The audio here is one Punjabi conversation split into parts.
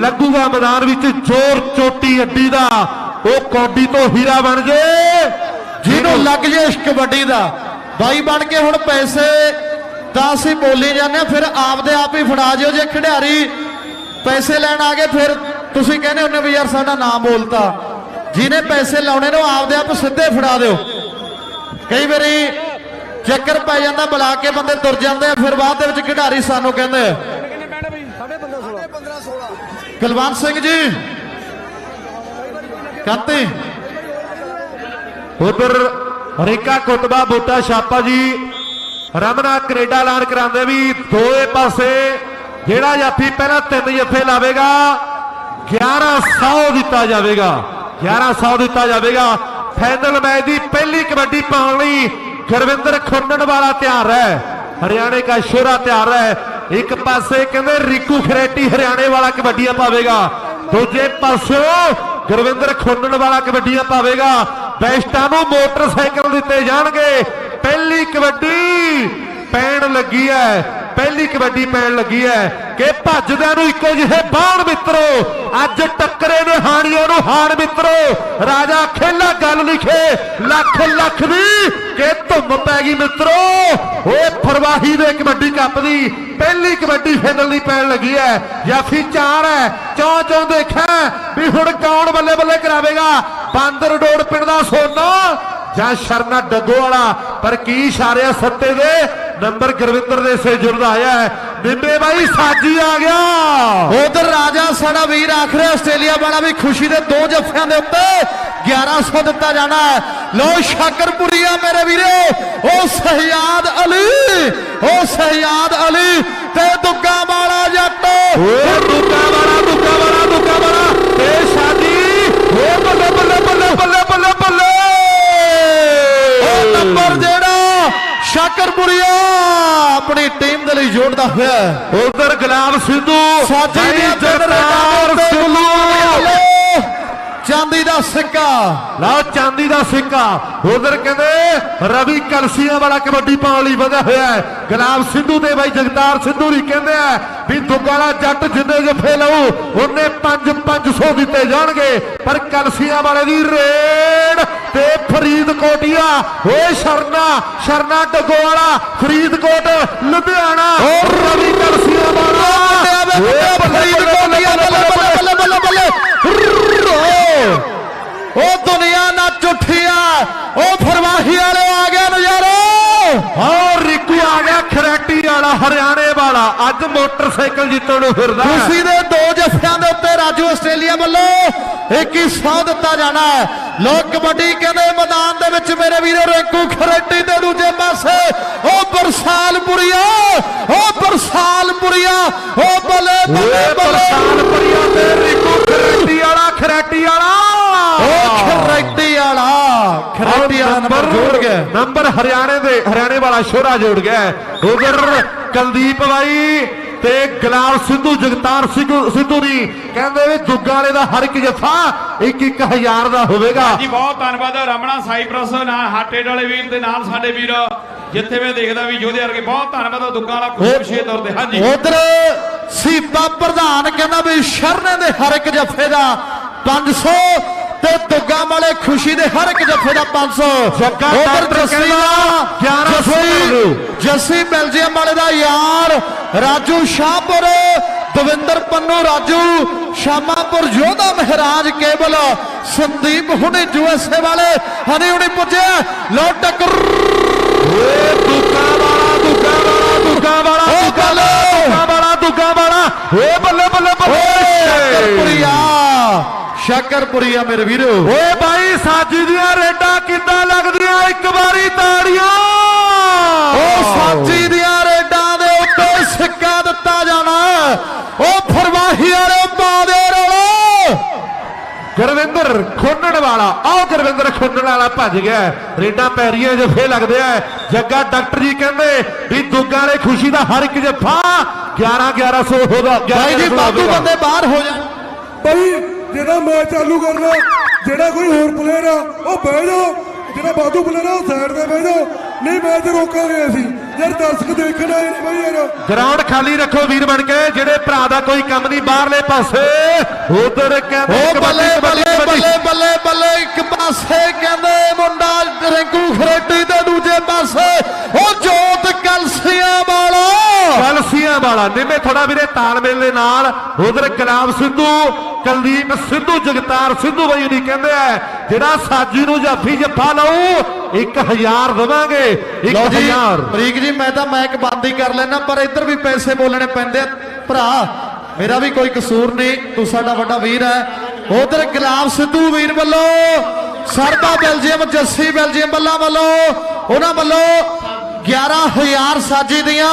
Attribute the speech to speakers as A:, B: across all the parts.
A: ਲੱਗੂਗਾ ਮੈਦਾਨ ਵਿੱਚ ਜ਼ੋਰ ਚੋਟੀ ਅੱਡੀ ਦਾ। ਉਹ ਕੌਡੀ ਤੋਂ ਹੀਰਾ ਬਣ ਜੇ
B: ਜਿਹਨੂੰ ਲੱਗ ਜੇ ਇਸ਼ਕ ਕਬੱਡੀ ਦਾ। ਬਾਈ ਬਣ ਕੇ ਹੁਣ ਪੈਸੇ ਤਾਂ ਅਸੀਂ ਬੋਲੀ ਜਾਂਦੇ ਹਾਂ ਫਿਰ ਆਪਦੇ ਆਪ ਹੀ ਫੜਾ ਜਿਓ ਜੇ ਖਿਡਾਰੀ। ਪੈਸੇ ਲੈਣ ਆ ਗਏ ਫਿਰ ਤੁਸੀਂ ਕਹਿੰਦੇ ਹੁੰਦੇ ਵੀ ਯਾਰ ਸਾਡਾ ਨਾਮ ਬੋਲਤਾ। ਜਿਹਨੇ ਪੈਸੇ ਲਾਉਣੇ ਨੇ ਉਹ ਆਪਦੇ ਆਪ ਸਿੱਧੇ ਫੜਾ ਦਿਓ। ਕਈ ਵਾਰੀ ਚੱਕਰ ਪੈ ਜਾਂਦਾ ਬੁਲਾ ਕੇ ਬੰਦੇ ਤੁਰ ਜਾਂਦੇ ਆ ਫਿਰ ਬਾਅਦ ਦੇ ਵਿੱਚ ਖਿਡਾਰੀ ਸਾਨੂੰ ਕਹਿੰਦੇ ਆ। ਕੁਲਵੰਤ ਸਿੰਘ ਜੀ। ਕੰਤੀ?
A: ਉਧਰ ਰੇਕਾ ਕੁਤਬਾ ਬੋਟਾ ਛਾਪਾ ਜੀ। ਰਮਨਾ ਕੈਨੇਡਾ ਐਲਾਨ ਕਰਾਉਂਦੇ ਵੀ ਦੋਏ ਪਾਸੇ ਜਿਹੜਾ ਜਾਫੀ ਪਹਿਲਾਂ ਤਿੰਨ ਜੱਫੇ ਲਾਵੇਗਾ 1100 ਦਿੱਤਾ ਜਾਵੇਗਾ। 1100 ਦਿੱਤਾ ਜਾਵੇਗਾ। ਫਾਈਨਲ ਮੈਚ ਦੀ ਪਹਿਲੀ ਕਬੱਡੀ ਪਾਉਣ ਲਈ ਗੁਰਵਿੰਦਰ ਖੁਰਨਣ ਵਾਲਾ ਤਿਆਰ ਹੈ। ਹਰਿਆਣੇ ਦਾ ਸ਼ੋਰਾ ਤਿਆਰ ਹੈ। ਇੱਕ ਪਾਸੇ ਕਹਿੰਦੇ ਰਿਕੂ ਖਰੇਟੀ ਹਰਿਆਣੇ ਵਾਲਾ ਕਬੱਡੀਆਂ ਪਾਵੇਗਾ, ਦੂਜੇ ਪਾਸਿਓਂ ਗੁਰਵਿੰਦਰ ਖੁਰਨਣ ਵਾਲਾ ਕਬੱਡੀਆਂ ਪਾਵੇਗਾ, ਬੈਸਟਾਂ ਨੂੰ ਮੋਟਰਸਾਈਕਲ ਦਿੱਤੇ ਜਾਣਗੇ। ਪਹਿਲੀ ਕਬੱਡੀ ਪੈਣ ਲੱਗੀ ਹੈ, ਪਹਿਲੀ ਕਬੱਡੀ ਪੈਣ ਲੱਗੀ ਹੈ ਕਿ ਭੱਜਦਿਆਂ ਨੂੰ ਇੱਕੋ ਜਿਹੇ ਬਾਣ ਮਿੱਤਰੋ, ਅੱਜ ਟੱਕਰੇ ਨੇ ਹਾਣੀਆਂ ਨੂੰ ਹਾਣ ਮਿੱਤਰੋ। ਰਾਜਾ ਖੇਲਾ ਗੱਲ ਲਿਖੇ, ਲੱਖ ਲੱਖ ਦੀ ਕਿ ਧੁੰਮ ਪੈ ਗਈ ਮਿੱਤਰੋ। ਓਏ ਫਰਵਾਹੀ ਦੇ ਕਬੱਡੀ ਕੱਪ ਦੀ ਪਹਿਲੀ ਕਬੱਡੀ ਫਾਈਨਲ ਦੀ ਪੈਣ ਲੱਗੀ ਹੈ। ਜਾਫੀ ਚਾਰ ਹੈ। ਚੌਂ ਚੌਂ ਦੇਖਿਆ ਵੀ ਹੁਣ ਕੌਣ ਬੱਲੇ ਬੱਲੇ ਕਰਾਵੇਗਾ? ਬਾਂਦਰ ਡੋੜ ਪਿੰਡ ਦਾ ਸੋਨਾ ਜਾਂ ਸ਼ਰਨਾ ਡੱਗੋ ਵਾਲਾ? ਪਰ ਕੀ ਇਸ਼ਾਰਿਆ ਸੱਤੇ ਦੇ? ਨੰਬਰ ਗੁਰਵਿੰਦਰ ਦੇ ਸੇ ਜੁੜਦਾ ਆਇਆ ਹੈ। ਬਿੰਬੇ ਬਾਈ, ਸਾਜੀ ਆ ਗਿਆ।
B: ਉਧਰ ਰਾਜਾ, ਸਾਡਾ ਵੀਰ ਆਖਰੇ ਆਸਟ੍ਰੇਲੀਆ ਵਾਲਾ ਵੀ ਖੁਸ਼ੀ ਦੇ ਦੋ ਜੱਫਿਆਂ ਦੇ ਉੱਤੇ। 1100 ਦਿੱਤਾ ਜਾਣਾ ਹੈ। ਲੋ ਸ਼ਾਕਰਪੁਰੀਆ ਮੇਰੇ ਵੀਰੋ ਉਹ ਸਹਿਯਾਦ ਅਲੀ ਉਹ ਸਹਿਯਾਦ ਅਲੀ ਤੇ ਦੁੱਗਾ ਵਾਲਾ ਜੱਟ
A: ਓਏ ਦੁੱਕਾ ਵਾਲਾ ਦੁੱਕਾ ਵਾਲਾ ਦੁੱਕਾ ਵਾਲਾ ਤੇ ਸਾਜੀ ਓ ਬੱਲੇ ਬੱਲੇ ਬੱਲੇ ਬੱਲੇ ਬੱਲੇ ਬੱਲੇ
B: ਉਹ ਨੰਬਰ ਜਿਹੜਾ ਸ਼ਾਕਰਪੁਰੀਆ ਆਪਣੀ ਟੀਮ ਦੇ ਲਈ ਜੋੜਦਾ ਹੋਇਆ।
A: ਉਧਰ ਗੁਲਾਬ ਸਿੱਧੂ
B: ਸਾਜੀ ਦੀਆਂ
A: ਜਗਤਾਰ ਸਿੱਧੂ
B: ਚਾਂਦੀ ਦਾ ਸਿੱਕਾ
A: ਲਓ ਚਾਂਦੀ ਦਾ ਸਿੱਕਾ। ਉਧਰ ਕਹਿੰਦੇ ਰਵੀ ਕਲਸੀਆਂ ਵਾਲਾ ਕਬੱਡੀ ਪਾਉਣ ਲਈ ਵਧਿਆ ਹੋਇਆ ਹੈ। ਗੁਲਾਬ ਸਿੱਧੂ ਤੇ ਬਾਈ ਜਗਤਾਰ ਸਿੱਧੂ ਨਹੀਂ ਕਹਿੰਦੇ ਆ ਵੀ ਦੁੱਗਾਲਾ ਜੱਟ ਜਿੰਨੇ ਜਫੇ ਲਊ ਉਹਨੇ 5 500 ਦਿੱਤੇ ਜਾਣਗੇ। ਪਰ ਕਲਸੀਆਂ ਵਾਲੇ ਦੀ ਰੇਡ ਤੇ ਫਰੀਦਕੋਟੀਆ ਓਏ ਸ਼ਰਨਾ ਸ਼ਰਨਾ ਡਗੋਵਾਲਾ ਫਰੀਦਕੋਟ ਲੁਧਿਆਣਾ। ਰਵੀ ਕਲਸੀਆਂ ਵਾਲਾ। ਓਏ ਬੱਲੇ ਬੱਲੇ ਬੱਲੇ। ਬੱਲੇ ਬੱਲੇ ਬੱਲੇ।
B: ਉਹ ਦੁਨੀਆ ਨੱਚ ਉੱਠੀ ਆ ਉਹ ਫਰਵਾਹੀ ਵਾਲੇ ਆ ਗਿਆ ਨਜ਼ਾਰਾ।
A: ਹਾਂ ਰਿਕੂ ਆ ਗਿਆ ਖਰੈਟੀ ਵਾਲਾ ਹਰਿਆਣੇ ਵਾਲਾ। ਅੱਜ ਮੋਟਰਸਾਈਕਲ ਜਿੱਤਣ ਨੂੰ ਫਿਰਦਾ।
B: ਖੁਸ਼ੀ ਦੇ ਦੋ ਜੱਫਿਆਂ ਦੇ ਉੱਤੇ ਰਾਜੂ ਆਸਟ੍ਰੇਲੀਆ ਵੱਲੋਂ 2100 ਦਿੱਤਾ ਜਾਣਾ ਹੈ। ਲੋਕ ਕਬੱਡੀ ਕਹਿੰਦੇ ਮੈਦਾਨ ਦੇ ਵਿੱਚ ਮੇਰੇ ਵੀਰੋ ਰਿੰਕੂ ਖਰੇਟੀ ਦੇ ਦੂਜੇ ਪਾਸੇ। ਉਹ ਬਰਸਾਲਪੁਰੀਆ ਉਹ ਬਰਸਾਲਪੁਰੀਆ ਉਹ ਬੱਲੇ ਬੱਲੇ
A: ਓਏ
B: ਬੱਲੇ।
A: ਬਰਸਾਨ ਪਰੀਆ ਤੇ ਰਿਕੂ ਖਰੈਟੀ ਵਾਲਾ।
B: ਉਹ ਖਰੇਟੀ ਵਾਲਾ। ਖਰੇਟੀ ਵਾਲਾ ਨੰਬਰ ਜੋੜ ਗਿਆ।
A: ਨੰਬਰ ਹਰਿਆਣੇ ਦੇ ਹਰਿਆਣੇ ਵਾਲਾ ਸ਼ੋਰਾ ਜੋੜ ਗਿਆ। ਉਧਰ ਕੁਲਦੀਪ ਬਾਈ ਤੇ ਗੁਲਾਬ ਸਿੱਧੂ ਜਗਤਾਰ ਸਿੱਧੂ ਸਿੱਧੂ ਦੀ। ਕਹਿੰਦੇ ਵੀ ਦੁੱਗਾ ਵਾਲੇ ਦਾ ਹਰ ਇੱਕ ਜਫਾ ਇੱਕ ਇੱਕ ਹਜ਼ਾਰ ਦਾ ਹੋਵੇਗਾ।
C: ਜੀ ਬਹੁਤ ਧੰਨਵਾਦ ਰਮਣਾ ਸਾਈਪ੍ਰਸ ਨਾਲ ਹਾਟੇ ਵਾਲੇ ਵੀਰ ਦੇ ਨਾਲ ਸਾਡੇ ਵੀਰ। ਜਿੱਥੇ ਮੈਂ ਦੇਖਦਾ ਵੀ ਯੋਧੇ ਵਰਗੇ ਬਹੁਤ ਧੰਨਵਾਦ ਦੁੱਗਾ ਵਾਲਾ ਖੁਸ਼ੀ ਤੌਰ ਤੇ। ਹਾਂਜੀ।
B: ਉਧਰ ਸੀਪਾ ਪ੍ਰਧਾਨ ਕਹਿੰਦਾ ਵੀ ਸ਼ਰਨੇ ਦੇ ਹਰ ਇੱਕ ਜੱਫੇ ਦਾ 500 ਤੇ ਦੁੱਗਾ ਵਾਲੇ ਖੁਸ਼ੀ ਦੇ ਹਰ ਇੱਕ ਜੱਫੇ ਦਾ 500
A: ਜੱਗਾ
B: ਉਧਰ ਜੱਸੀ
A: ਕਹਿੰਦਾ
B: ਦਾ
A: 1100
B: ਜੱਸੀ ਬੈਲਜੀਅਮ ਵਾਲੇ ਦਾ ਯਾਰ ਰਾਜੂ ਸ਼ਾਹਪੁਰ ਦਵਿੰਦਰ ਪੰਨੂ ਰਾਜੂ ਸ਼ਾਮਾਪੁਰ ਯੋਧਾ ਮਹਾਰਾਜ ਕੇਬਲ ਸੰਦੀਪ ਹੁਣੇ ਯੂਐਸਏ ਵਾਲੇ ਹਨੀ ਹੁਣੇ ਪੁੱਜੇ ਲੋ ਟੱਕਰ।
A: ਓਏ ਦੁੱਗਾ ਵਾਲਾ ਦੁੱਗਾ ਵਾਲਾ ਦੁੱਗਾ ਵਾਲਾ
B: ਓ
A: ਦੁੱਗਾ
B: ਬੱਲੇ।
A: ਦੁੱਗਾ ਵਾਲਾ ਦੁੱਗਾ ਵਾਲਾ। ਓਏ ਬੱਲੇ
B: ਸ਼ਕਰਪੁਰੀਆ ਮੇਰੇ ਵੀਰੋ।
A: ਓਏ ਬਾਈ ਸਾਜੀ ਦੀਆਂ ਰੇਡਾਂ ਕਿੱਦਾਂ ਲੱਗਦੀਆਂ? ਇੱਕ ਵਾਰੀ ਤਾੜੀਆਂ।
B: ਉਹ ਸਾਚੀ ਦੀਆਂ ਰੇਡਾਂ ਦੇ ਉੱਤੇ ਸਿੱਕਾ ਦਿੱਤਾ ਜਾਣਾ। ਉਹ ਫਰਵਾਹੀ ਵਾਲੇ ਪਾਦੇ ਰੋਲੋ।
A: ਗੁਰਵਿੰਦਰ ਖੁੰਨਣ ਵਾਲਾ। ਆਹ ਗੁਰਵਿੰਦਰ ਖੁੰਨਣ ਵਾਲਾ ਭੱਜ ਗਿਆ। ਰੇਡਾਂ ਪੈਰੀਆਂ ਜਫੇ ਲੱਗਦੇ ਆ। ਜੱਗਾ ਡਾਕਟਰ ਜੀ ਕਹਿੰਦੇ ਵੀ ਦੁੱਗਾ ਵਾਲੇ ਖੁਸ਼ੀ ਦਾ ਹਰ ਇੱਕ ਜਫਾ 11 1100 ਹੋਦਾ
B: ਭਾਈ ਜੀ ਬਾਦੂ ਬੰਦੇ ਬਾਹਰ ਹੋ ਜਾ।
D: ਭਾਈ ਜਿਹੜਾ ਮੈਚ ਚਾਲੂ ਕਰਨਾ, ਜਿਹੜਾ ਕੋਈ ਹੋਰ ਪਲੇਅਰ ਆ, ਉਹ ਬਹਿ ਜਾਓ। ਜਿਹੜਾ ਬਾਦੂ ਪਲੇਅਰ ਆ, ਉਹ ਸਾਈਡ ਤੇ ਬਹਿ ਜਾਓ। ਨਹੀਂ, ਮੈਚ ਰੋਕਾਂਗੇ ਅਸੀਂ। ਯਾਰ ਦਰਸ਼ਕ ਦੇਖਣ ਆਏ ਨੇ ਬਈ ਯਾਰ।
A: ਗਰਾਊਂਡ ਖਾਲੀ ਰੱਖੋ ਵੀਰ ਬਣ ਕੇ ਜਿਹੜੇ ਭਰਾ ਦਾ ਕੋਈ ਕੰਮ ਨਹੀਂ ਬਾਹਰਲੇ ਪਾਸੇ। ਉਧਰ ਕਹਿੰਦੇ
B: ਓ
A: ਕਬੱਡੀ,
B: ਬੱਲੇ
A: ਕਬੱਡੀ,
B: ਬੱਲੇ
A: ਕਬੱਡੀ।
B: ਬੱਲੇ ਬੱਲੇ ਬੱਲੇ ਇੱਕ ਪਾਸੇ ਕਹਿੰਦੇ ਮੁੰਡਾ ਰਿੰਕੂ ਖਰੇਟੀ ਤੇ ਦੂਜੇ ਪਾਸੇ। ਉਹ ਜੋਤ ਕਲਸੀਆਂ ਵਾਲਾ
A: ਕਲਸੀਆਂ ਵਾਲਾ ਨਿੰਮੇ ਥੋੜਾ ਵੀਰੇ ਤਾਲਮੇਲ ਦੇ ਨਾਲ। ਉਧਰ ਗੁਲਾਮ ਸਿੱਧੂ ਕੁਲਦੀਪ ਸਿੱਧੂ ਜਗਤਾਰ ਸਿੱਧੂ ਬਈ ਨਹੀਂ ਕਹਿੰਦੇ ਆ ਜਿਹੜਾ ਸਾਜੀ ਨੂੰ ਜਾਫੀ ਜੱਫਾ ਲਾਊ 1000 ਦੇਵਾਂਗੇ
B: ਲਓ ਜੀ
A: 1000
B: ਫਰੀਕ ਜੀ ਮੈਂ ਤਾਂ ਮੈਕ ਬੰਦ ਹੀ ਕਰ ਲੈਣਾ ਪਰ ਇੱਧਰ ਵੀ ਪੈਸੇ ਬੋਲਣੇ ਪੈਂਦੇ ਆ। ਭਰਾ ਮੇਰਾ ਵੀ ਕੋਈ ਕਸੂਰ ਨਹੀਂ ਤੂੰ ਸਾਡਾ ਵੱਡਾ ਵੀਰ ਹੈ। ਉਧਰ ਗੁਲਾਬ ਸਿੱਧੂ ਵੀਰ ਵੱਲੋਂ ਸਰਬਾ ਬੈਲਜੀਅਮ ਜੱਸੀ ਬੈਲਜੀਅਮ ਬੱਲਾ ਵੱਲੋਂ ਉਹਨਾਂ ਵੱਲੋਂ 11000 ਸਾਜੀ ਦੀਆਂ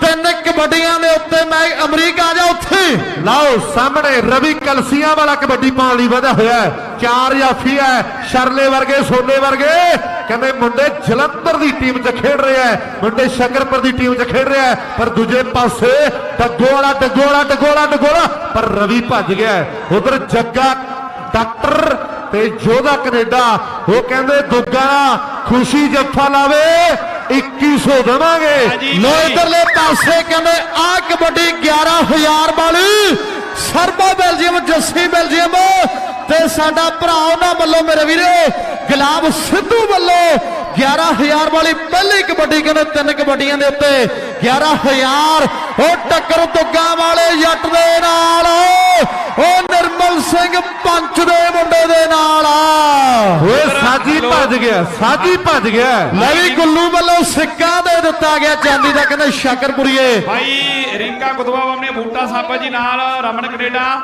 B: ਤਿੰਨ ਕਬੱਡੀਆਂ ਦੇ ਉੱਤੇ ਮੈਂ ਅਮਰੀਕਾ ਜਾ ਉੱਥੇ।
A: ਲਓ, ਸਾਹਮਣੇ ਰਵੀ ਕਲਸੀਆਂ ਵਾਲਾ ਕਬੱਡੀ ਪਾਉਣ ਲਈ ਵਧਿਆ ਹੋਇਆ ਚਾਰ ਜਾਫੀ ਹੈ, ਸ਼ਰਲੇ ਵਰਗੇ, ਸੋਨੇ ਵਰਗੇ। ਕਹਿੰਦੇ ਮੁੰਡੇ ਜਲੰਧਰ ਦੀ ਟੀਮ 'ਚ ਖੇਡ ਰਿਹਾ ਹੈ। ਮੁੰਡੇ ਸ਼ੰਕਰਪੁਰ ਦੀ ਟੀਮ 'ਚ ਖੇਡ ਰਿਹਾ ਹੈ। ਪਰ ਦੂਜੇ ਪਾਸੇ ਡੱਗੋ ਵਾਲਾ ਡੱਗੋ ਵਾਲਾ ਡੱਗੋ ਵਾਲਾ ਡੱਗੋ ਪਰ ਰਵੀ ਭੱਜ ਗਿਆ ਉਧਰ ਜੱਗਾ, ਡਾਕਟਰ ਤੇ ਜੋਧਾ ਕੈਨੇਡਾ। ਉਹ ਕਹਿੰਦੇ ਦੁੱਗਾ ਖੁਸ਼ੀ ਜੱਫਾ ਲਾਵੇ। 2100 ਦੇਵਾਂਗੇ।
B: ਲੋ ਇਧਰਲੇ ਪਾਸੇ ਕਹਿੰਦੇ ਆ ਕਬੱਡੀ 11000 ਵਾਲੀ ਸਰਬਾ ਬੈਲਜੀਅਮ ਜੱਸੀ ਬੈਲਜੀਅਮ ਤੇ ਸਾਡਾ ਭਰਾ ਉਹਨਾਂ ਵੱਲੋਂ ਮੇਰੇ ਵੀਰੇ ਗੁਲਾਬ ਸਿੱਧੂ ਵੱਲੋਂ 11000 ਵਾਲੀ ਪਹਿਲੀ ਕਬੱਡੀ ਕਹਿੰਦੇ ਤਿੰਨ ਕਬੱਡੀਆਂ ਦੇ ਉੱਤੇ 11000 ਉਹ ਟੱਕਰ ਦੁੱਗਾ ਵਾਲੇ ਜੱਟ ਦੇ ਨਾਲ। ਉਹ ਨਿਰਮਲ ਸਿੰਘ ਪੰਚ ਦੇ ਮੁੰਡੇ ਦੇ ਨਾਲ।
A: ਓਏ ਸਾਜੀ ਭੱਜ ਗਿਆ ਸਾਜੀ ਭੱਜ ਗਿਆ।
B: ਲੈ ਵੀ ਗੁੱਲੂ ਵੱਲੋਂ ਸਿੱਕਾ ਦੇ ਦਿੱਤਾ ਗਿਆ ਚਾਂਦੀ ਦਾ ਕਹਿੰਦੇ ਸ਼ਾਕਰਪੁਰੀਏ।
C: ਭਾਈ ਰਿੰਕਾ ਕੁਤਵਾ ਆਪਣੇ ਬੂਟਾ ਸਾਬਾ ਜੀ ਨਾਲ ਰਮਨ ਕੈਨੇਡਾ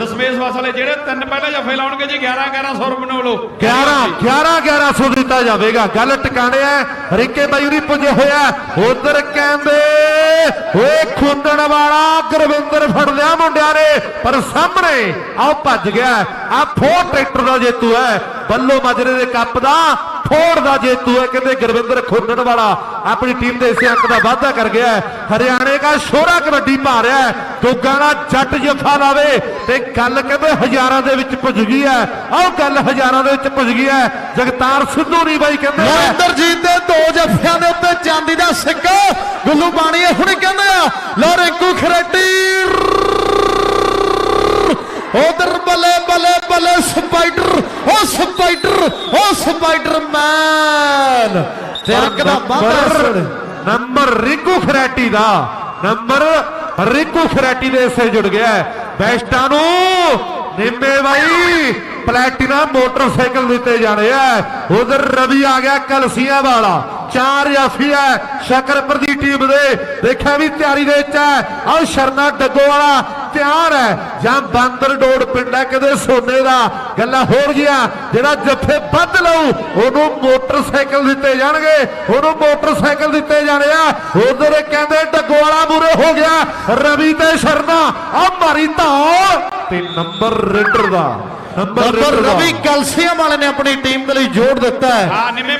C: ਦਸਵੇਸ਼ ਵਾਸ ਵਾਲੇ ਜਿਹੜੇ ਤਿੰਨ ਪਹਿਲੇ ਜਫੇ ਲਾਉਣਗੇ ਜੀ 11 1100 ਰੁਪਏ ਨੂੰ ਲੋ
A: 11 11 1100 ਦਿੱਤਾ ਜਾਵੇਗਾ। ਗੱਲ ਟਿਕਾਣੇ ਐ ਰਿੱਕੇ ਬਾਈ ਉਰੀ ਪੁੱਜੇ ਹੋਇਆ ਉਧਰ ਕਹਿੰਦੇ ਓਏ ਖੁੰਦਣ ਵਾਲਾ ਗੁਰਵਿੰਦਰ ਫੜ ਲਿਆ ਮੁੰਡਿਆਂ ਨੇ, ਪਰ ਸਾਹਮਣੇ ਆਹ ਭੱਜ ਗਿਆ। ਆ ਫੋਰ ਟਰੈਕਟਰ ਦਾ ਜੇਤੂ ਹੈ। ਬੱਲੋ ਮਾਜਰੇ ਦੇ ਕੱਪ ਦਾ ਫੋੜ ਦਾ ਜੇਤੂ ਹੈ ਕਹਿੰਦੇ ਗੁਰਵਿੰਦਰ ਖੁੰਦਣ ਵਾਲਾ, ਆਪਣੀ ਟੀਮ ਦੇ ਇਸੇ ਅੰਕ ਦਾ ਵਾਅਦਾ ਕਰ ਗਿਆ ਹੈ। ਹਰਿਆਣੇ ਦਾ ਸ਼ੋਰਾ ਕਬੱਡੀ ਪਾ ਰਿਹਾ ਹੈ। ਦੁੱਗਾ ਦਾ ਜੱਟ ਜਫਾ ਲਾਵੇ ਤੇ ਗੱਲ ਕਹਿੰਦੇ ਹਜ਼ਾਰਾਂ ਦੇ ਵਿੱਚ ਪੁੱਜ ਗਈ ਹੈ। ਆਹ ਗੱਲ ਹਜ਼ਾਰਾਂ ਦੇ ਵਿੱਚ ਪੁੱਜ ਗਈ ਹੈ। ਜਗਤਾਰ ਸਿੱਧੂ ਨਹੀਂ ਬਾਈ ਕਹਿੰਦੇ
B: ਮਹਿੰਦਰਜੀਤ ਦੇ ਦੋ ਜੱਫਿਆਂ ਦੇ ਉੱਤੇ ਚਾਂਦੀ ਦਾ ਸਿੱਕਾ। ਗੁੱਲੂ ਬਾਣੀ ਹੁਣੇ ਕਹਿੰਦੇ ਆ ਲੋ ਰਿੰਕੂ ਖਰੇਟੀ। ਉਧਰ ਬੱਲੇ ਬੱਲੇ ਬੱਲੇ ਸਪਾਈਡਰ ਉਹ ਸਪਾਈਡਰ ਉਹ ਸਪਾਈਡਰਮੈਨ। ਤਿਰਕ ਦਾ
A: ਨੰਬਰ ਨੰਬਰ ਰਿੰਕੂ ਖਰੈਟੀ ਦਾ। ਨੰਬਰ ਰਿੰਕੂ ਖਰੈਟੀ ਦੇ ਇਸੇ ਜੁੜ ਗਿਆ। ਬੈਸਟਾਂ ਨੂੰ ਨਿੰਮੇ ਬਾਈ ਪਲੈਟੀਨਾ ਮੋਟਰਸਾਈਕਲ ਦਿੱਤੇ ਜਾਣੇ ਆ। ਉਧਰ ਰਵੀ ਆ ਗਿਆ ਕਲਸੀਆਂ ਵਾਲਾ ਚਾਰ ਜਾਫੀ ਹੈ ਸ਼ਕਰਪੁਰ ਦੀ ਟੀਮ ਦੇ। ਦੇਖਿਆ ਵੀ ਤਿਆਰੀ ਦੇ ਵਿੱਚ ਹੈ। ਆਹ ਸ਼ਰਨਾ ਡੱਗੋ ਵਾਲਾ ਤਿਆਰ ਹੈ। ਜਾਂ ਬਾਂਦਰ ਡੋੜ ਪਿੰਡ ਹੈ ਕਦੇ ਸੋਨੇ ਦਾ ਗੱਲਾਂ ਹੋਰ ਗਿਆ ਜਿਹੜਾ ਜੱਫੇ ਵੱਧ ਲਊ ਉਹਨੂੰ ਮੋਟਰਸਾਈਕਲ ਦਿੱਤੇ ਜਾਣਗੇ। ਉਹਨੂੰ ਮੋਟਰਸਾਈਕਲ ਦਿੱਤੇ ਜਾਣੇ ਆ। ਉਧਰ ਕਹਿੰਦੇ ਡੱਗੋ ਵਾਲਾ ਮੂਰੇ ਹੋ ਗਿਆ। ਰਵੀ ਤੇ ਸ਼ਰਨਾ ਆ ਮਾਰੀ ਧੌ ਤੇ ਨੰਬਰ ਰੇਡਰ ਦਾ। ਨੰਬਰ
B: ਰਵੀ ਕਲਸੀਆਂ ਵਾਲੇ ਨੇ ਆਪਣੀ ਟੀਮ ਦੇ ਲਈ ਜੋੜ ਦਿੱਤਾ ਹੈ।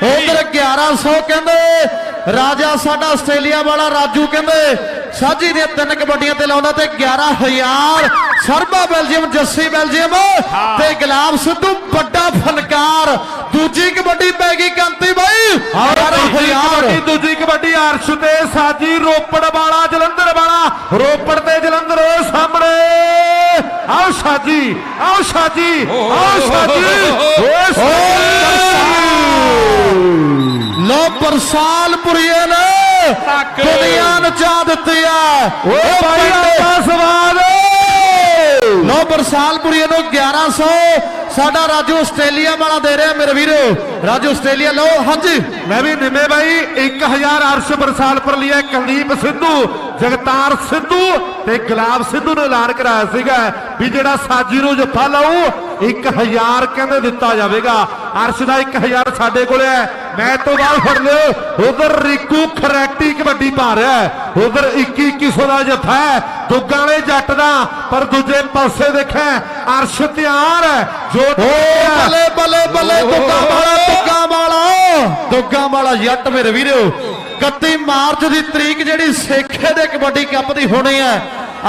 B: ਉਧਰ 1100 ਕਹਿੰਦੇ ਰਾਜਾ ਸਾਡਾ ਆਸਟ੍ਰੇਲੀਆ ਵਾਲਾ ਰਾਜੂ ਕਹਿੰਦੇ ਸਾਜੀ ਦੀਆਂ ਤਿੰਨ ਕਬੱਡੀਆਂ ਤੇ ਲਾਉਂਦਾ ਤੇ 11000 ਸਰਬਾ ਬੈਲਜੀਅਮ ਜੱਸੀ ਬੈਲਜੀਅਮ ਤੇ ਗੁਲਾਬ ਸਿੱਧੂ ਵੱਡਾ ਫਨਕਾਰ। ਦੂਜੀ ਕਬੱਡੀ ਪੈ ਗਈ ਕੰਤੀ ਬਾਈ।
A: ਔਰ ਦੂਜੀ
B: 11000
A: ਕਬੱਡੀ ਦੂਜੀ ਕਬੱਡੀ ਅਰਸ਼ ਤੇ ਸਾਜੀ ਰੋਪੜ ਵਾਲਾ ਜਲੰਧਰ ਵਾਲਾ। ਰੋਪੜ ਤੇ ਜਲੰਧਰ ਸਾਹਮਣੇ। ਆਓ ਸਾਜੀ ਆਓ ਸਾਜੀ ਆਓ ਸਾਜੀ। ਸਾਜੀ।
B: ਲੋ ਬਰਸਾਲਪੁਰੀਏ ਨੇ।
C: ਤੱਕ।
B: ਦੁਨੀਆ ਨਚਾ ਦਿੱਤੀ ਆ।
A: ਓਏ ਭਾਈ ਸਵਾਦ
B: ਲੋ ਬਰਸਾਲਪੁਰੀਏ ਨੂੰ 1100 ਸਾਡਾ ਰਾਜੂ ਆਸਟ੍ਰੇਲੀਆ ਵਾਲਾ ਦੇ ਰਿਹਾ ਮੇਰੇ ਵੀਰੋ। ਰਾਜੂ ਆਸਟ੍ਰੇਲੀਆ ਲੋ ਹਾਂਜੀ।
A: ਮੈਂ ਵੀ ਨਿੰਮੇ ਬਾਈ 1000 ਅਰਸ਼ ਬਰਸਾਲਪੁਰ ਲਿਆ ਕੁਲਦੀਪ ਸਿੱਧੂ ਜਗਤਾਰ ਸਿੱਧੂ ਤੇ ਗੁਲਾਬ ਸਿੱਧੂ ਨੇ ਐਲਾਨ ਕਰਾਇਆ ਸੀਗਾ ਵੀ ਜਿਹੜਾ ਸਾਜੀ ਨੂੰ ਜੱਫਾ ਲਾਊ 1000 ਕਹਿੰਦੇ ਦਿੱਤਾ ਜਾਵੇਗਾ। ਅਰਸ਼ ਦਾ 1000 ਸਾਡੇ ਕੋਲ ਹੈ ਮੈਂ ਤੋਂ ਬਾਅਦ ਫੜ ਲਿਓ ਉਧਰ ਰਿਕੂ ਖਰੈਕਟੀ ਕਬੱਡੀ ਪਾ ਰਿਹਾ ਹੈ। ਉਧਰ 21 2100 ਦਾ ਜੱਫਾ ਹੈ। ਦੁੱਗਾਂ ਵਾਲੇ ਜੱਟ ਦਾ ਪਰ ਦੂਜੇ ਪਾਸੇ ਦੇਖਿਆ ਅਰਸ਼ ਤਿਆਰ ਹੈ। ਜੋ
B: ਬੱਲੇ ਬੱਲੇ ਬੱਲੇ ਦੁੱਗਾ ਵਾਲਾ ਦੁੱਗਾ ਵਾਲਾ। ਦੁੱਗਾ ਵਾਲਾ ਜੱਟ ਮੇਰੇ ਵੀਰੋ। 31 ਮਾਰਚ ਦੀ ਤਰੀਕ ਜਿਹੜੀ ਸੇਖੇ ਦੇ ਕਬੱਡੀ ਕੱਪ ਦੀ ਹੋਣੀ ਹੈ।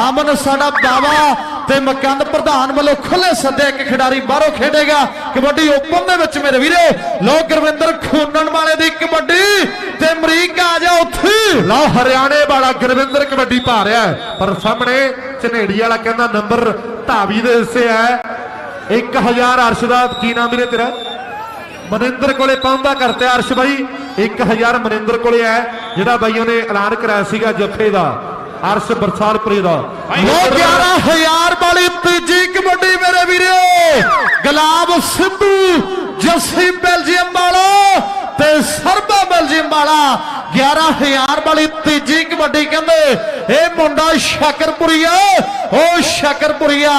B: ਅਮਨ ਸਾਡਾ ਬਾਵਾ ਤੇ ਮਕੰਦ ਪ੍ਰਧਾਨ ਵੱਲੋਂ ਖੁੱਲੇ ਸੱਦੇ ਇੱਕ ਖਿਡਾਰੀ ਬਾਹਰੋਂ ਖੇਡੇਗਾ। ਕਬੱਡੀ ਓਪਨ ਦੇ ਵਿੱਚ ਮੇਰੇ ਵੀਰੋ ਲੋ ਗੁਰਵਿੰਦਰ ਖੂਨਣ ਵਾਲੇ ਦੀ ਕਬੱਡੀ ਤੇ ਅਮਰੀਕ ਆ ਜਾ ਉੱਥੇ।
A: ਲਓ, ਹਰਿਆਣੇ ਵਾਲਾ ਗੁਰਵਿੰਦਰ ਕਬੱਡੀ ਪਾ ਰਿਹਾ ਪਰ ਸਾਹਮਣੇ ਝਨੇੜੀ ਵਾਲਾ ਕਹਿੰਦਾ ਨੰਬਰ ਧਾਵੀ ਦੇ ਹਿੱਸੇ ਹੈ। 1000 ਅਰਸ਼ ਦਾ, ਕੀ ਨਾਮ ਵੀਰੇ ਤੇਰਾ? ਮਨਿੰਦਰ ਕੋਲੇ ਪਹੁੰਚਦਾ ਕਰਤੇ ਅਰਸ਼ ਬਾਈ। 1000 ਮਨਿੰਦਰ ਕੋਲੇ ਹੈ, ਜਿਹੜਾ ਬਾਈਆਂ ਨੇ ਐਲਾਨ ਕਰਾਇਆ ਸੀਗਾ ਜੱਫੇ ਦਾ। ਅਰਸ਼ ਬਰਸਾਲਪੁਰੇ ਦਾ।
B: ਲੋ 11000 ਵਾਲੀ ਤੀਜੀ ਕਬੱਡੀ ਮੇਰੇ ਵੀਰੋ। ਗੁਲਾਬ ਸਿੱਧੂ ਜੱਸੀ ਬੈਲਜੀਅਮ ਵਾਲਾ ਤੇ ਸਰਬਾ ਬੈਲਜੀਅਮ ਵਾਲਾ। 11000 ਵਾਲੀ ਤੀਜੀ ਕਬੱਡੀ ਕਹਿੰਦੇ ਇਹ ਮੁੰਡਾ ਸ਼ਕਰਪੁਰੀਆ ਉਹ ਸ਼ਕਰਪੁਰੀਆ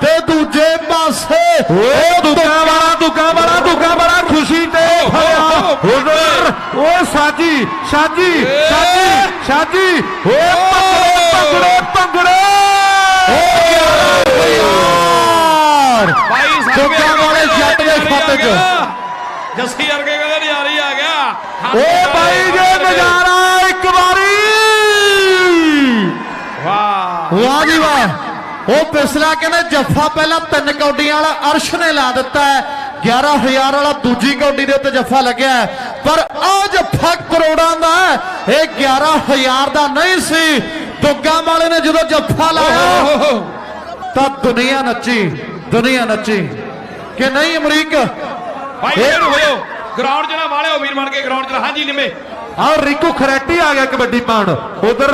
B: ਤੇ ਦੂਜੇ ਪਾਸੇ
A: ਉਹ ਦੁੱਗਾ ਵਾਲਾ ਦੁੱਗਾ ਵਾਲਾ ਦੁੱਗਾ ਵਾਲਾ? ਖੁਸ਼ੀ ਤੇ ਫੜਿਆ ਉਹ ਸਾਜੀ ਸਾਜੀ ਸਾਜੀ ਸਾਜੀ। ਓ। ਪੰਗੜੇ ਪੰਗੜੇ
B: ਯਾਰ
C: ਭਾਈ
B: ਦੁੱਗਾ ਵਾਲੇ ਜੱਟ ਦੇ ਖਾਤੇ 'ਚ।
C: ਜੱਸੀ ਵਰਗੇ ਕਹਿੰਦੇ ਨਜ਼ਾਰੀ ਆ ਗਿਆ
A: ਓ ਬਾਈ ਜੇ ਨਜ਼ਾਰਾ ਇੱਕ ਵਾਰੀ।
C: ਵਾਹ।
B: ਵਾਹ ਜੀ ਵਾਹ। ਉਹ ਪਿਛਲਾ ਕਹਿੰਦੇ ਜੱਫਾ ਪਹਿਲਾਂ ਤਿੰਨ ਕੌਡੀਆਂ ਵਾਲਾ ਅਰਸ਼ ਨੇ ਲਾ ਦਿੱਤਾ ਹੈ। 11000 ਵਾਲਾ ਦੂਜੀ ਕੌਡੀ ਦੇ ਉੱਤੇ ਜੱਫਾ ਲੱਗਿਆ। ਪਰ ਆ ਜੱਫਾ ਕਰੋੜਾਂ ਦਾ। ਇਹ 11000 ਦਾ ਨਹੀਂ ਸੀ। ਦੁੱਗਾ ਵਾਲੇ ਨੇ ਜਦੋਂ ਜੱਫਾ ਲਾਇਆ ਤਾਂ ਦੁਨੀਆ ਨੱਚੀ ਦੁਨੀਆ ਨੱਚੀ ਕਿ ਨਹੀਂ ਅਮਰੀਕ?
C: ਭਾਈ ਹੋਇਓ ਗਰਾਊਂਡ 'ਚ ਨਾ ਵਾਲਿਓ ਵੀਰ ਬਣ ਕੇ ਗਰਾਊਂਡ 'ਚ ਹਾਂਜੀ ਨਿੰਮੇ।
A: ਆਹ ਰਿੰਕੂ ਖਰੈਟੀ ਆ ਗਿਆ ਕਬੱਡੀ ਪਾਉਣ ਉਧਰ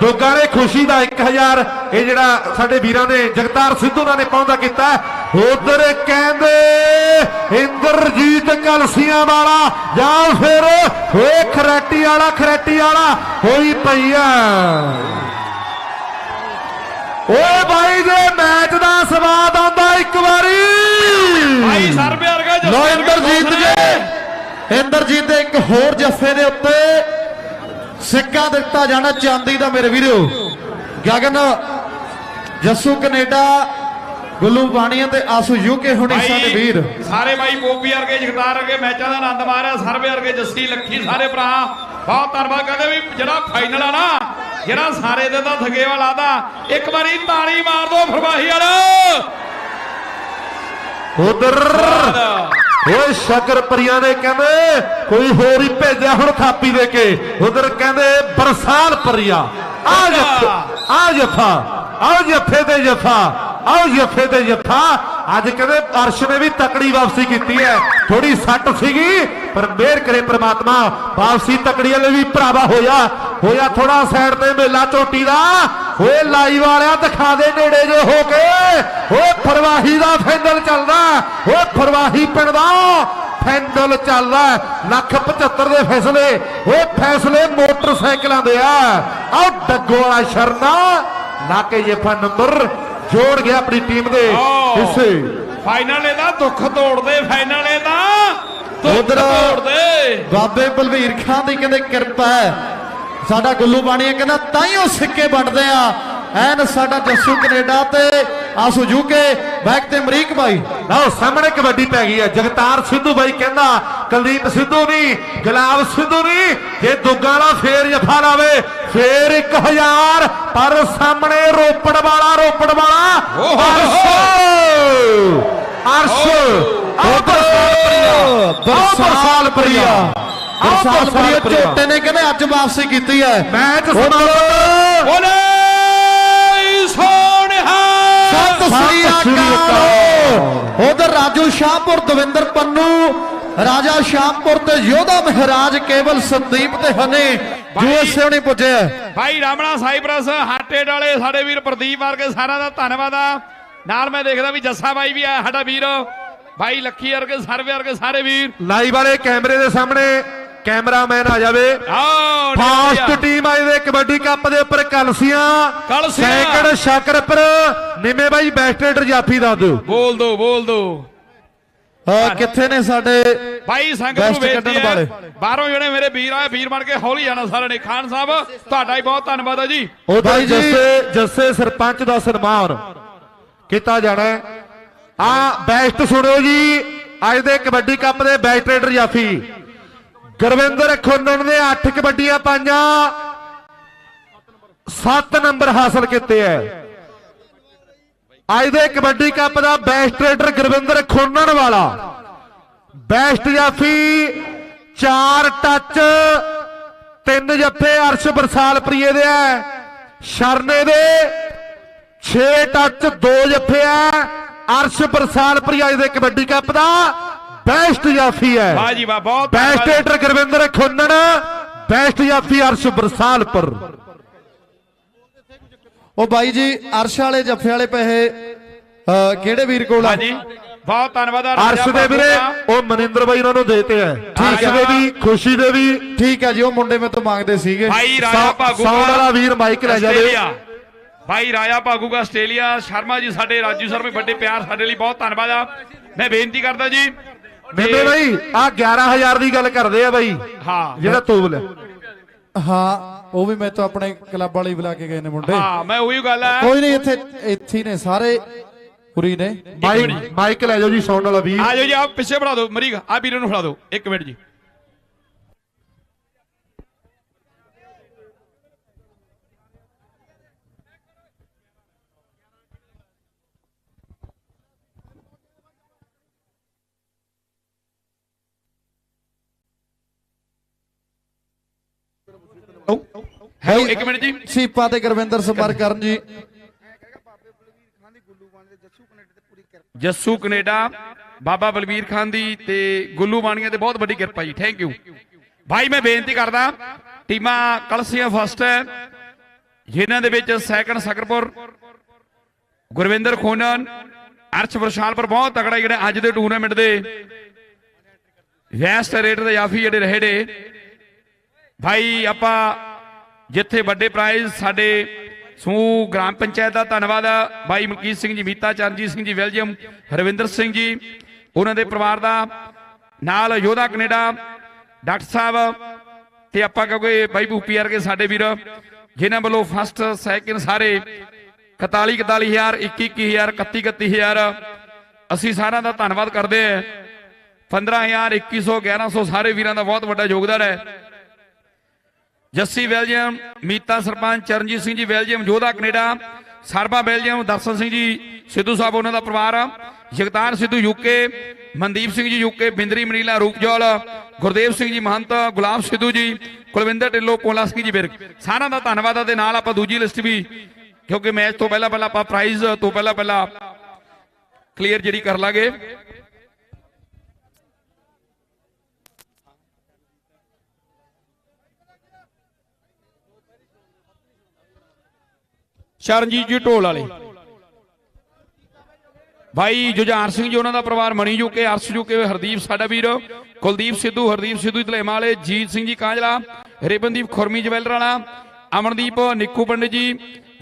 A: ਦੋਗਾ ਨੇ ਖੁਸ਼ੀ ਦਾ 1000 ਇਹ ਜਿਹੜਾ ਸਾਡੇ ਵੀਰਾਂ ਨੇ ਜਗਤਾਰ ਸਿੱਧੂ ਨਾਲ ਨੇ ਪਹੁੰਚਦਾ ਕੀਤਾ। ਉਧਰ ਕਹਿੰਦੇ ਇੰਦਰਜੀਤ ਕਲਸੀਆਂ ਵਾਲਾ। ਜਾਂ ਫਿਰ ਓਏ ਖਰੈਟੀ ਵਾਲਾ ਖਰੈਟੀ ਵਾਲਾ ਹੋਈ ਪਈ ਆ ਓਏ ਬਾਈ ਜੇ ਮੈਚ ਦਾ ਸਵਾਦ ਆਉਂਦਾ ਇੱਕ ਵਾਰੀ।
C: ਭਾਈ ਸਰਬੇ ਵਰਗਾ ਵਰਗਾ
B: ਇੰਦਰਜੀਤ ਜੀ। ਇੰਦਰਜੀਤ ਦੇ ਇੱਕ ਹੋਰ ਜੱਫੇ ਦੇ ਉੱਤੇ ਸਿੱਕਾ ਦਿੱਤਾ ਜਾਣਾ ਚਾਂਦੀ ਦਾ ਮੇਰੇ ਵੀਰੋ। ਗਗਨ ਜੱਸੂ ਕੈਨੇਡਾ ਗੁੱਲੂ ਬਾਣੀਆਂ ਤੇ ਆਸੂ ਯੂਕੇ ਹੁਣੀ ਸਾਡੇ ਵੀਰ।
C: ਸਾਰੇ ਬਾਈ ਬੋਬੀ ਵਰਗੇ ਜਗਤਾਰ ਵਰਗੇ ਮੈਚਾਂ ਦਾ ਆਨੰਦ ਮਾਰਿਆ ਸਰਬੇ ਵਰਗੇ ਜੱਸੀ ਲੱਖੀ ਸਾਰੇ ਭਰਾ। ਬਹੁਤ ਧੰਨਵਾਦ ਕਹਿੰਦੇ ਵੀ ਜਿਹੜਾ ਫਾਈਨਲ ਆ ਨਾ ਜਿਹੜਾ ਸਾਰੇ ਦੇ ਦਾ ਥਗੇਵਾ ਲਾਦਾ ਇੱਕ ਵਾਰੀ ਤਾੜੀ ਮਾਰ ਦੋ ਫਰਮਾਹੀ ਵਾਲਾ
A: ਉਧਰ। ਓਏ ਸ਼ਕਰਪਰੀਆਂ ਨੇ ਕਹਿੰਦੇ ਕੋਈ ਹੋਰ ਹੀ ਭੇਜਿਆ ਹੁਣ ਥਾਪੀ ਦੇ ਕੇ। ਉਧਰ ਕਹਿੰਦੇ ਬਰਸਾਲ ਪਰੀਆ। ਆ ਜੱਫਾ ਆ ਜੱਫਾ ਆਓ ਜੱਫੇ ਤੇ ਜੱਫਾ ਆਓ ਜੱਫੇ ਤੇ ਜੱਫਾ। ਅੱਜ ਕਹਿੰਦੇ ਅਰਸ਼ ਨੇ ਵੀ ਤਕੜੀ ਵਾਪਸੀ ਕੀਤੀ ਹੈ। ਥੋੜੀ ਸੱਟ ਸੀਗੀ ਪਰ ਮਿਹਰ ਕਰੇ ਪ੍ਰਮਾਤਮਾ ਵਾਪਸੀ ਤਕੜੀ ਵਾਲੇ ਵੀ ਭਰਾਵਾ ਹੋਇਆ। ਹੋਇਆ ਥੋੜਾ ਸਾਈਡ ਤੇ ਮੇਲਾ ਝੋਟੀ ਦਾ। ਓਏ ਲਾਈ ਵਾਲਿਆ ਦਿਖਾ ਦੇ ਨੇੜੇ ਜੇ ਹੋ ਕੇ। ਓਏ ਫਰਵਾਹੀ ਦਾ ਫਾਈਨਲ ਚੱਲਦਾ। ਓਏ ਫਰਵਾਹੀ ਪਿੰਡ ਦਾ ਫਾਈਨਲ ਚੱਲਦਾ। ਲੱਖ 75 ਦੇ ਫੈਸਲੇ। ਓਏ ਫੈਸਲੇ ਮੋਟਰਸਾਈਕਲਾਂ ਦੇ ਆ। ਆਓ ਡੱਗੋ ਵਾਲਾ ਸ਼ਰਨਾ। ਲਾ ਕੇ ਜੇਫਾ ਨੰਬਰ ਜੋੜ ਗਿਆ ਆਪਣੀ ਟੀਮ ਦੇ। ਹਿੱਸੇ।
C: ਫਾਈਨਲ ਇਹਦਾ ਦੁੱਖ ਤੋੜਦੇ ਫਾਈਨਲ ਇਹਦਾ
B: ਉੱਧਰ-
C: ਤੋੜਦੇ।
B: ਬਾਬੇ ਬਲਵੀਰ ਖਾਨ ਦੀ ਕਹਿੰਦੇ ਕਿਰਪਾ ਹੈ। ਸਾਡਾ ਗੁੱਲੂ ਬਾਣੀਆ ਕਹਿੰਦਾ ਤਾਈਓ ਸਿੱਕੇ ਵੰਡਦੇ ਆ। ਐਨ ਸਾਡਾ ਜੱਸੂ ਕੈਨੇਡਾ ਤੇ ਆਸੂ ਯੂਕੇ ਬੈਕ ਤੇ ਅਮਰੀਕ ਭਾਈ
A: ਲਓ ਸਾਹਮਣੇ ਕਬੱਡੀ ਪੈ ਗਈ ਹੈ। ਜਗਤਾਰ ਸਿੱਧੂ ਬਾਈ ਕਹਿੰਦਾ ਕੁਲਦੀਪ ਸਿੱਧੂ ਨਹੀਂ ਗੁਲਾਬ ਸਿੱਧੂ ਨਹੀਂ ਜੇ ਦੁੱਗਾ ਵਾਲਾ ਫੇਰ ਜਫਾ ਲਾਵੇ ਫੇਰ 1000 ਪਰ ਸਾਹਮਣੇ ਰੋਪੜ ਵਾਲਾ ਰੋਪੜ ਵਾਲਾ। ਅਰਸ਼। ਅਰਸ਼। ਬਰਸਾਲ ਪ੍ਰਿਆ ਬਰਸਾਲ ਪ੍ਰਿਆ ਆਹ
B: ਪ੍ਰਿਆ। ਝੋਟੇ ਨੇ ਕਹਿੰਦੇ ਅੱਜ ਵਾਪਸੀ ਕੀਤੀ ਹੈ।
A: ਮੈਚ ਸਮਾਪਤ
C: ਬੋਲੇ। ਸੋਨਿਹਾ
B: ਸਤਿ ਸ੍ਰੀ
A: ਸਤਿ ਸ੍ਰੀ
B: ਅਕਾਲ। ਉਧਰ ਰਾਜੂ ਸ਼ਾਹਪੁਰ ਦਵਿੰਦਰ ਪੰਨੂ ਰਾਜਾ ਸ਼ਾਹਪੁਰ ਤੇ ਯੋਧਾ ਮਹਾਰਾਜ ਕੇਵਲ ਸੰਦੀਪ ਤੇ ਹਨੇ। ਯੂਐਸਏ ਨਹੀਂ ਪੁੱਜੇ।
C: ਭਾਈ ਰਾਮਣਾ ਸਾਈਪ੍ਰਸ ਹਾਟੇ ਡਾਲੇ ਸਾਡੇ ਵੀਰ ਪ੍ਰਦੀਪ ਵਰਗੇ ਸਾਰਿਆਂ ਦਾ ਧੰਨਵਾਦ ਆ। ਨਾਲ ਮੈਂ ਦੇਖਦਾ ਵੀ ਜੱਸਾ ਬਾਈ ਵੀ ਆ ਸਾਡਾ ਵੀਰ। ਭਾਈ ਲੱਖੀ ਵਰਗੇ ਸਰਵੇ ਵਰਗੇ ਸਾਰੇ ਵੀਰ।
A: ਲਾਈਵ ਵਾਲੇ ਕੈਮਰੇ ਦੇ ਸਾਹਮਣੇ। ਕੈਮਰਾਮੈਨ ਆ ਜਾਵੇ। ਫਾਸਟ ਟੀਮ ਆਈ ਦੇ ਕਬੱਡੀ ਕੱਪ ਦੇ ਉੱਪਰ ਕਲਸੀਆਂ। ਸੈਕੰਡ ਸ਼ਕਰਪੁਰ। ਨਿੰਮੇ ਬਾਈ ਬੈਸਟਰੇਡਰ ਜਾਫੀ ਦੱਸ ਦਿਓ
C: ਬੋਲ ਦੋ ਬੋਲ ਦੋ।
B: ਹਾਂ ਕਿੱਥੇ ਨੇ ਸਾਡੇ
C: ਭਾਈ ਸੰਗਤ ਨੂੰ ਹੈ
B: ਵਾਲੇ।
C: ਬਾਹਰੋਂ ਜਿਹੜੇ ਮੇਰੇ ਵੀਰ ਆਏ ਵੀਰ ਬਣ ਕੇ ਹੌਲੀ ਜਾਣਾ ਸਾਰਿਆਂ ਨੇ। ਖਾਨ ਸਾਹਿਬ ਤੁਹਾਡਾ ਹੀ ਬਹੁਤ ਧੰਨਵਾਦ ਹੈ ਜੀ।
B: ਬਾਈ ਜੀ।
A: ਜੱਸੇ ਜੱਸੇ ਸਰਪੰਚ ਦਾ ਸਨਮਾਨ। ਕੀਤਾ ਜਾਣਾ ਆ ਬੈਸਟ ਸੁਣਿਓ ਜੀ। ਅੱਜ ਦੇ ਕਬੱਡੀ ਕੱਪ ਦੇ ਬੈਸਟਰੇਡਰ ਜਾਫੀ। ਗੁਰਵਿੰਦਰ ਖੁੰਨਣ ਨੇ 8 ਕਬੱਡੀਆਂ ਪਾਈਆਂ। 7 ਨੰਬਰ ਹਾਸਲ ਕੀਤੇ ਐ। ਅੱਜ ਦੇ ਕਬੱਡੀ ਕੱਪ ਦਾ ਬੈਸਟ ਰੇਡਰ ਗੁਰਵਿੰਦਰ ਖੋਨਣ ਵਾਲਾ। ਬੈਸਟ ਜਾਫੀ, ਚਾਰ ਟੱਚ ਤਿੰਨ ਜੱਫੇ ਅਰਸ਼ ਬਰਸਾਲ ਪ੍ਰੀਏ ਦੇ ਹੈ ਸ਼ਰਨੇ ਦੇ 6 ਟੱਚ ਦੋ ਜੱਫੇ ਹੈ ਅਰਸ਼ ਬਰਸਾਲ ਪ੍ਰੀਆ ਅੱਜ ਦੇ ਕਬੱਡੀ ਕੱਪ ਦਾ। ਬੈਸਟ ਜਾਫੀ ਹੈ।
C: ਵਾਹ ਜੀ ਵਾਹ ਬਹੁਤ
A: best. Raider Gurvinder Khonan best ਜਾਫੀ ਅਰਸ਼ ਬਰਸਾਲਪੁਰ।
B: ਉਹ ਬਾਈ ਜੀ ਅਰਸ਼ ਵਾਲੇ ਜੱਫੇ ਵਾਲੇ ਪੈਸੇ ਕਿਹੜੇ ਵੀਰ ਕੋਲ ਆ?
C: ਹਾਂਜੀ ਬਹੁਤ ਧੰਨਵਾਦ ਆ
A: ਅਰਸ਼ ਦੇ ਵੀਰੇ ਉਹ ਮਨਿੰਦਰ ਬਾਈ ਉਹਨਾਂ ਨੂੰ ਦੇਤੇ ਹੈ ਅਰਸ਼
C: ਹੈ।
A: ਦੇ ਵੀ ਖੁਸ਼ੀ ਦੇ ਵੀ।
B: ਠੀਕ ਹੈ ਜੀ ਉਹ ਮੁੰਡੇ ਮੇਰੇ ਤੋਂ ਮੰਗਦੇ ਸੀਗੇ।
C: ਭਾਈ ਰਾਜਾ ਭਾਗੂ
A: ਸਾਊਂਡ ਵਾਲਾ ਵੀਰ ਮਾਈਕ ਲੈ ਜਾਵੇ।
C: ਭਾਈ ਰਾਜਾ ਭਾਗੂਗਾ ਆਸਟ੍ਰੇਲੀਆ। ਸ਼ਰਮਾ ਜੀ ਸਾਡੇ ਰਾਜੂ ਸਰ ਵੀ ਵੱਡੇ ਪਿਆਰ ਸਾਡੇ ਲਈ ਬਹੁਤ ਧੰਨਵਾਦ ਆ। ਮੈਂ ਬੇਨਤੀ ਕਰਦਾ ਜੀ
A: ਮੇਲੇ ਬਾਈ ਆ 11000 ਦੀ ਗੱਲ ਕਰਦੇ ਆ ਬਾਈ।
C: ਹਾਂ।
A: ਜਿਹੜਾ ਤੋਬਲ ਹੈ।
B: ਹਾਂ ਉਹ ਵੀ ਮੈਂ ਤੋਂ ਆਪਣੇ ਕਲੱਬ ਵਾਲੇ ਬੁਲਾ ਕੇ ਗਏ ਨੇ ਮੁੰਡੇ।
C: ਹਾਂ ਮੈਂ ਉਹੀ ਗੱਲ ਹੈ
B: ਕੋਈ ਨਹੀਂ ਇੱਥੇ ਇੱਥੇ ਨੇ ਸਾਰੇ। ਪੂਰੀ ਨੇ।
A: ਮਾਈਕ ਮਾਈਕ ਲੈ ਜਾਓ ਜੀ ਸਾਊਂਡ ਵਾਲਾ ਵੀਰ।
C: ਆ ਜਾਓ ਜੀ ਆ ਪਿੱਛੇ ਫੜਾ ਦਿਓ ਮਰੀਕ ਆ ਵੀਰੇ ਨੂੰ ਫੜਾ ਦਿਓ। ਇੱਕ ਮਿੰਟ ਜੀ। ਹੈਲੋ ਇੱਕ ਮਿੰਟ ਜੀ।
B: ਸੀਪਾ ਤੇ ਗੁਰਵਿੰਦਰ ਸੰਪਰਕ ਕਰਨ ਜੀ।
C: ਜੱਸੂ ਕੈਨੇਡਾ ਬਾਬਾ ਬਲਵੀਰ ਖਾਨ ਦੀ ਤੇ ਗੁੱਲੂ ਬਾਣੀਆਂ ਤੇ ਬਹੁਤ ਵੱਡੀ ਕਿਰਪਾ ਜੀ। ਥੈਂਕ ਯੂ ਭਾਈ ਮੈਂ ਬੇਨਤੀ ਕਰਦਾ ਟੀਮਾਂ ਕਲਸੀਆਂ ਫਸਟ ਹੈ। ਜਿਨ੍ਹਾਂ ਦੇ ਵਿੱਚ ਸੈਕੰਡ ਸਕਰਪੁਰ ਗੁਰਵਿੰਦਰ ਖੋਨਨ ਅਰਸ਼ ਵਰਸ਼ਾਲਪੁਰ ਬਹੁਤ ਤਕੜਾ ਜਿਹੜੇ ਅੱਜ ਦੇ ਟੂਰਨਾਮੈਂਟ ਦੇ ਵੈਸਟ ਰੇਟ ਦੇ ਜਾਫੀ ਜਿਹੜੇ ਰਹੇ ਨੇ। ਭਾਈ, ਆਪਾਂ ਜਿੱਥੇ ਵੱਡੇ ਪ੍ਰਾਈਜ਼ ਸਾਡੇ ਸਮੂਹ ਗ੍ਰਾਮ ਪੰਚਾਇਤ ਦਾ ਧੰਨਵਾਦ ਆ। ਭਾਈ ਮਲਕੀਤ ਸਿੰਘ ਜੀ, ਮੀਤਾ ਚਰਨਜੀਤ ਸਿੰਘ ਜੀ ਵੈਲਜੀਅਮ ਹਰਵਿੰਦਰ ਸਿੰਘ ਜੀ, ਉਹਨਾਂ ਦੇ ਪਰਿਵਾਰ ਦਾ, ਨਾਲ ਯੋਧਾ ਕੈਨੇਡਾ, ਡਾਕਟਰ ਸਾਹਿਬ ਤੇ ਆਪਾਂ ਕਹੋਗੇ ਭਾਈ ਭੂਪੀ ਵਰਗੇ ਸਾਡੇ ਵੀਰ, ਜਿਨ੍ਹਾਂ ਵੱਲੋਂ ਫਸਟ, ਸੈਕਿੰਡ ਸਾਰੇ 41 41000 21 21000 31 31000 ਅਸੀਂ ਸਾਰਿਆਂ ਦਾ ਧੰਨਵਾਦ ਕਰਦੇ ਹਾਂ। 15000 2100 1100 ਸਾਰੇ ਵੀਰਾਂ ਦਾ ਬਹੁਤ ਵੱਡਾ ਯੋਗਦਾਨ ਹੈ। ਜੱਸੀ ਵੈਲਜੀਅਮ, ਮੀਤਾ ਸਰਪੰਚ ਚਰਨਜੀਤ ਸਿੰਘ ਜੀ ਵੈਲਜੀਅਮ ਯੋਧਾ ਕੈਨੇਡਾ। ਸਰਬਾ ਬੈਲਜੀਅਮ ਦਰਸ਼ਨ ਸਿੰਘ ਜੀ, ਸਿੱਧੂ ਸਾਹਿਬ ਉਹਨਾਂ ਦਾ ਪਰਿਵਾਰ ਆ। Jagtar Sidhu UK, Mandeep Singh ji UK, Bindri Manila ਰੂਪਜੋਲ, Gurdev Singh ji Mahant, ਗੁਲਾਬ ਸਿੱਧੂ ਜੀ, ਕੁਲਵਿੰਦਰ ਢਿੱਲੋਂ ਕੋਲਾ ਸਿੰਘ ਜੀ ਬਿਰਕ। ਸਾਰਿਆਂ ਦਾ ਧੰਨਵਾਦ ਆ ਤੇ ਨਾਲ ਆਪਾਂ ਦੂਜੀ ਲਿਸਟ ਵੀ, ਕਿਉਂਕਿ ਮੈਚ ਤੋਂ ਪਹਿਲਾਂ ਪਹਿਲਾਂ ਆਪਾਂ ਪ੍ਰਾਈਜ਼ ਤੋਂ ਪਹਿਲਾਂ ਪਹਿਲਾਂ ਕਲੀਅਰ ਜਿਹੜੀ ਕਰ ਲਾਂਗੇ। ਚਰਨਜੀਤ ਜੀ ਢੋਲ ਵਾਲੇ। ਭਾਈ ਜੁਝਾਰ ਸਿੰਘ ਜੀ, ਉਹਨਾਂ ਦਾ ਪਰਿਵਾਰ ਮਣੀ ਜੁਕੇ ਅਰਸ਼ ਜੁਕੇ ਹਰਦੀਪ ਸਾਡਾ ਵੀਰ, ਕੁਲਦੀਪ ਸਿੱਧੂ, ਹਰਦੀਪ ਸਿੱਧੂ ਧਲੇਮਾ ਵਾਲੇ, ਜੀਤ ਸਿੰਘ ਜੀ ਕਾਂਜਲਾ ਰਿਬਨਦੀਪ ਖੁਰਮੀ ਜਵੈਲਰ ਵਾਲਾ, ਅਮਨਦੀਪ ਨਿੱਕੂ ਪੰਡਿਤ ਜੀ,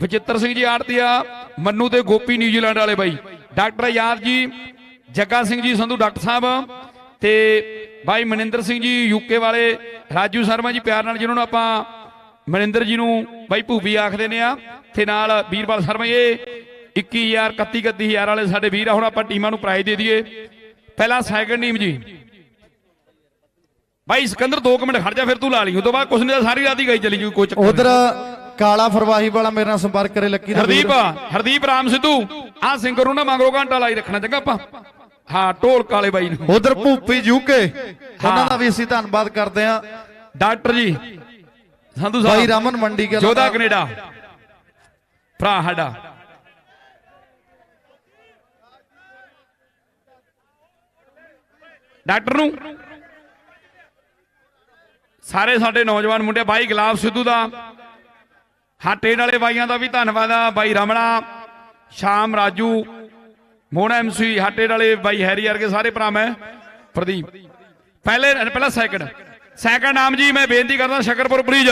C: ਵਿਚਿੱਤਰ ਸਿੰਘ ਜੀ ਆੜਤੀਆ, ਮੰਨੂ ਤੇ ਗੋਪੀ ਨਿਊਜ਼ੀਲੈਂਡ ਵਾਲੇ ਬਾਈ। ਡਾਕਟਰ ਯਾਦ ਜੀ, ਜੱਗਾ ਸਿੰਘ ਜੀ, ਸੰਧੂ ਡਾਕਟਰ ਸਾਹਿਬ ਤੇ ਬਾਈ ਮਨਿੰਦਰ ਸਿੰਘ ਜੀ ਯੂਕੇ ਵਾਲੇ, ਰਾਜੂ ਸ਼ਰਮਾ ਜੀ ਪਿਆਰ ਨਾਲ ਜਿਹਨਾਂ ਨੂੰ ਆਪਾਂ ਮਨਿੰਦਰ ਜੀ ਨੂੰ ਬਾਈ ਭੂਬੀ ਆਖਦੇ ਨੇ ਆ। ਤੇ ਨਾਲ ਵੀਰਪਾਲ ਸ਼ਰਮਾ ਇਹ 21000 31 31000 ਵਾਲੇ ਸਾਡੇ ਵੀਰ ਆ ਹੁਣ ਆਪਾਂ ਟੀਮਾਂ ਨੂੰ ਪ੍ਰਾਈਜ਼ ਦੇ ਦਈਏ। ਪਹਿਲਾ ਸੈਕੰਡ ਟੀਮ ਜੀ। ਬਾਈ ਸਿਕੰਦਰ 2 ਮਿੰਟ ਖੜ ਜਾ ਫਿਰ ਤੂੰ ਲਾ ਲਈ। ਉਸ ਤੋਂ ਬਾਅਦ ਕੁਛ ਨਹੀਂ ਸਾਰੀ ਰਾਤ ਹੀ ਗਈ ਚਲੀ ਜੂ ਕੋਈ ਚੱਕਰ
B: ਉਧਰ ਕਾਲਾ ਫਰਵਾਹੀ ਵਾਲਾ ਮੇਰੇ ਨਾਲ ਸੰਪਰਕ ਕਰੇ ਲੱਕੀ ਦਾ
C: ਹਰਦੀਪ। ਹਰਦੀਪ ਰਾਮ ਸਿੱਧੂ। ਆਹ ਸਿੰਗਰ ਨੂੰ ਨਾ ਮੰਗਰੋ ਘੰਟਾ ਲਾਈ ਰੱਖਣਾ ਚੰਗਾ ਆਪਾਂ। ਹਾਂ ਢੋਲ ਕਾਲੇ ਬਾਈ ਨੂੰ।
B: ਉਧਰ ਭੂਪੀ ਯੂਕੇ ਉਹਨਾਂ ਦਾ ਵੀ ਅਸੀਂ ਧੰਨਵਾਦ ਕਰਦੇ ਹਾਂ।
C: ਡਾਕਟਰ ਜੀ ਸੰਧੂ
B: ਬਾਈ
C: ਸਾਹਿਬ
B: ਰਮਨ ਮੰਡੀ ਕੇ
C: ਜੋਧਾ ਕੈਨੇਡਾ। ਭਰਾ ਸਾਡਾ। ਡਾਕਟਰ ਨੂੰ। ਸਾਰੇ ਸਾਡੇ ਨੌਜਵਾਨ ਮੁੰਡੇ, ਬਾਈ ਗੁਲਾਬ ਸਿੱਧੂ ਦਾ। ਹਾਟੇ ਵਾਲੇ ਬਾਈਆਂ ਦਾ ਵੀ ਧੰਨਵਾਦ ਆ। ਬਾਈ ਰਮਣਾ, ਸ਼ਾਮ ਰਾਜੂ ਮੋਨਾ ਐਮਸੀ ਹਾਟੇ ਵਾਲੇ ਬਾਈ ਹੈਰੀ ਵਰਗੇ ਸਾਰੇ ਭਰਾ ਮੈਂ, ਪ੍ਰਦੀਪ। ਪਹਿਲੇ, ਪਹਿਲਾ ਸੈਕੰਡ ਸੈਕੰਡ ਨਾਮ ਜੀ, ਮੈਂ ਬੇਨਤੀ ਕਰਦਾ, ਸ਼ਕਰਪੁਰ ਬ੍ਰਿਜ